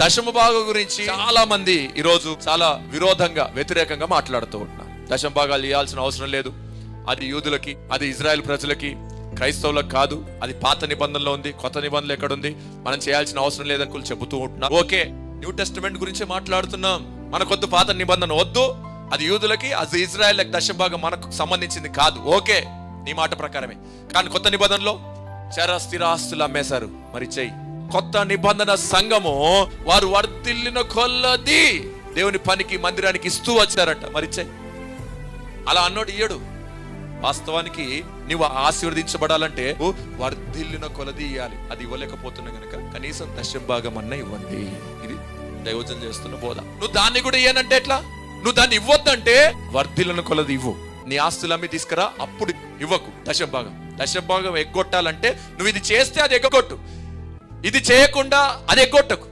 దశమ భాగం గురించి చాలా మంది ఈరోజు చాలా విరోధంగా వ్యతిరేకంగా మాట్లాడుతూ ఉంటున్నారు. దశమ భాగాలు ఇవ్వాల్సిన అవసరం లేదు. అది యూదులకి అది ఇజ్రాయెల్ ప్రజలకి క్రైస్తవులకు కాదు. అది పాత నిబంధనలో ఉంది కొత్త నిబంధనలు ఎక్కడ ఉంది మనం చేయాల్సిన అవసరం లేదని కూడా చెబుతూ ఉంటున్నారు ఓకే న్యూ టెస్టిమెంట్ గురించి మాట్లాడుతున్నాం. మనకొద్దు పాత నిబంధన వద్దు. అది యూదులకి అది ఇజ్రాయెల్ దశభాగం మనకు సంబంధించింది కాదు. ఓకే నీ మాట ప్రకారమే. కానీ కొత్త నిబంధనలో చర ఆస్తులు అమ్మేశారు. మరి చెయ్యి. కొత్త నిబంధన సంఘము వారు వర్ధిల్లిన కొల్లది. దేవుని పనికి మందిరానికి ఇస్తూ వచ్చారంట. మరి అలా అన్నోడు ఇయ్యడు. వాస్తవానికి నువ్వు ఆశీర్వదించబడాలంటే వర్ధిల్లిన కొలది ఇవ్వాలి అది ఇవ్వలేకపోతున్నా గనుక కనీసం దశంభాగం అన్న ఇవ్వండి. ఇది దైవజన్ చేస్తున్న బోధ. నువ్వు దాన్ని కూడా ఇయ్యనంటే ఎట్లా? నువ్వు దాన్ని ఇవ్వద్దంటే వర్ధిల్లిన కొలది ఇవ్వు. నీ ఆస్తులు అమ్మి తీసుకురా అప్పుడు ఇవ్వకు. దశభాగం భాగం ఎగ్గొట్టాలంటే నువ్వు ఇది చేస్తే అది ఎగ్గొట్టు. ఇది చేయకుండా అది ఎగ్గొట్టకు.